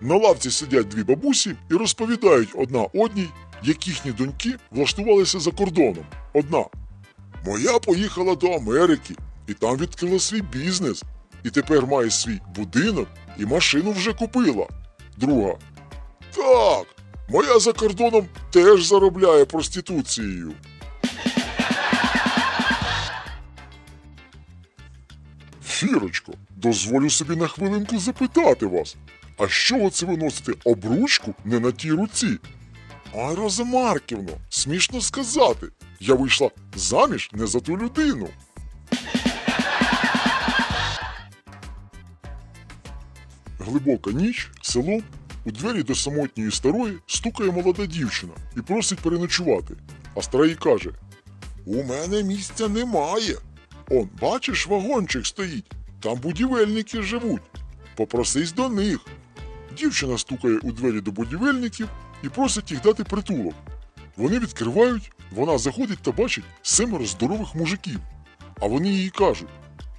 На лавці сидять дві бабусі і розповідають одна одній, як їхні доньки влаштувалися за кордоном. Одна. Моя поїхала до Америки і там відкрила свій бізнес. І тепер має свій будинок і машину вже купила. Друга. Так, моя за кордоном теж заробляє проституцією. Фірочко, дозволю собі на хвилинку запитати вас. А що оце ви носите обручку не на тій руці? Ай, Роза Марківно, смішно сказати. Я вийшла заміж не за ту людину. Глибока ніч, село, у двері до самотньої старої стукає молода дівчина і просить переночувати. А стара їй каже: У мене місця немає. Он, бачиш, вагончик стоїть, там будівельники живуть. Попросись до них. Дівчина стукає у двері до будівельників і просить їх дати притулок. Вони відкривають, вона заходить та бачить семеро здорових мужиків. А вони їй кажуть: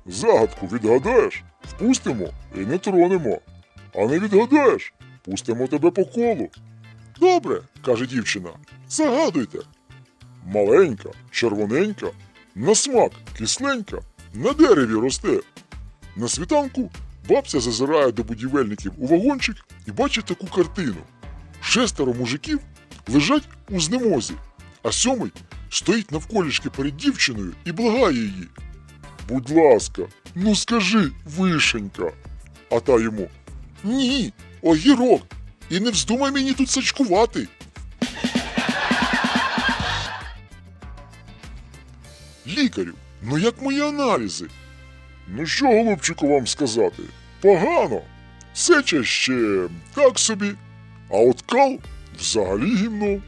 Загадку відгадаєш, впустимо і не тронемо. А не відгадаєш, пустимо тебе по колу. Добре, каже дівчина, загадуйте. Маленька, червоненька, на смак кисленька, на дереві росте. На світанку бабця зазирає до будівельників у вагончик і бачить таку картину. Шестеро мужиків лежать у знемозі, а сьомий стоїть навколішки перед дівчиною і благає її. Будь ласка, ну скажи, вишенька. А та йому Ні, огірок, і не вздумай мені тут сачкувати. Лікарю, ну як мої аналізи? Ну що, голубчику, вам сказати? Погано. Сеча ще так собі, а от кал взагалі гімно.